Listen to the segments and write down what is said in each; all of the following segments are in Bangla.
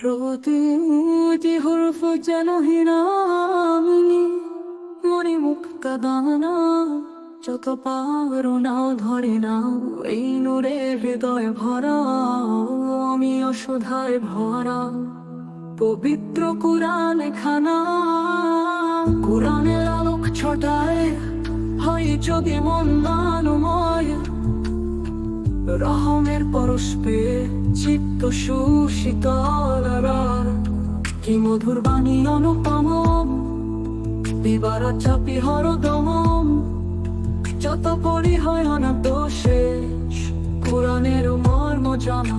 প্রতিটি হরফ যেন হিরামিনী, মনে মুখ কাদানা, যত পারো না ধরে না এই নূরে হৃদয় ভরা, আমি অসুধায় ভরা। পবিত্র কোরআন খানা, কোরআনের আলোক ছটায়, হয় যদি মন মানময়। রহমের পরশ চিত্ত সুশীতল কি মধুর বাণী অনুপম? বিবারা চাপি হরদম যত পরি হয় অনাত শেষ কোরআনের মর্ম জানা।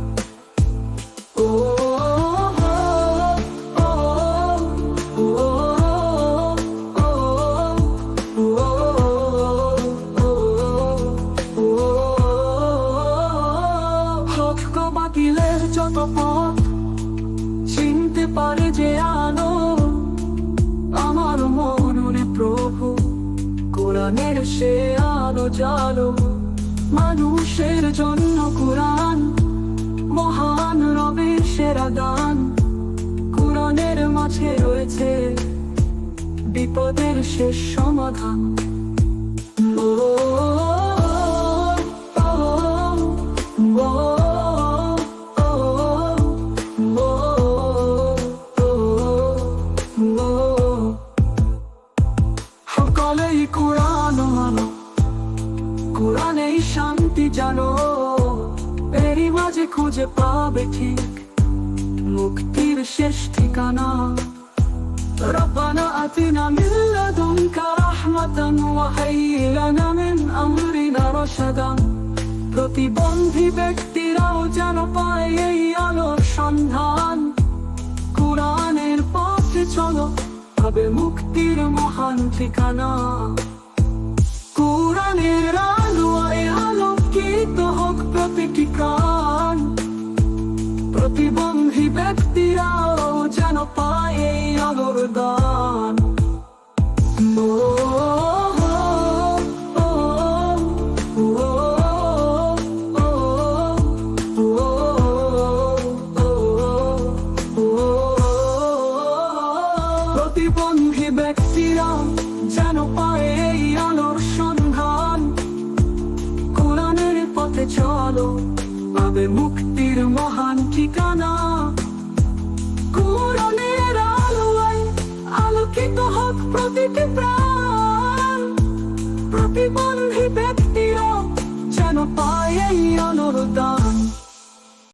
হক বাতিলের যত পথ চিনতে পারে যে আলো আমার মননে প্রভু কোরআনের সে আলো জালো মানুষের জন্য কোরআন মহান রবের সেরা দান। কোরআনের মাঝে রয়েছে বিপদের শেষ সমাধান। ও, শান্তি জানো এরই মাঝে খুঁজে পাবে ঠিক মুক্তির শেষ ঠিকানা ربنا آتنا من لدنك رحمة وهيئ لنا من أمرنا رشدا প্রতিবন্ধী ব্যক্তিরাও যেন পায় এই আলোর সন্ধান কোরআনের পথে চলো হবে মুক্তির মহান ঠিকানা কোরআনের আলোয় আলোকিত হোক প্রতিটি প্রাণ প্রতিবন্ধী ব্যক্তিরাও যেন পায় এই আলোর চলো পাবে মুক্তির মহান ঠিকানা। কোরআনের আলোয় আলোকিত হোক প্রতিটি প্রাণ। প্রতিবন্ধী ব্যক্তিরা যেন পায় এই দান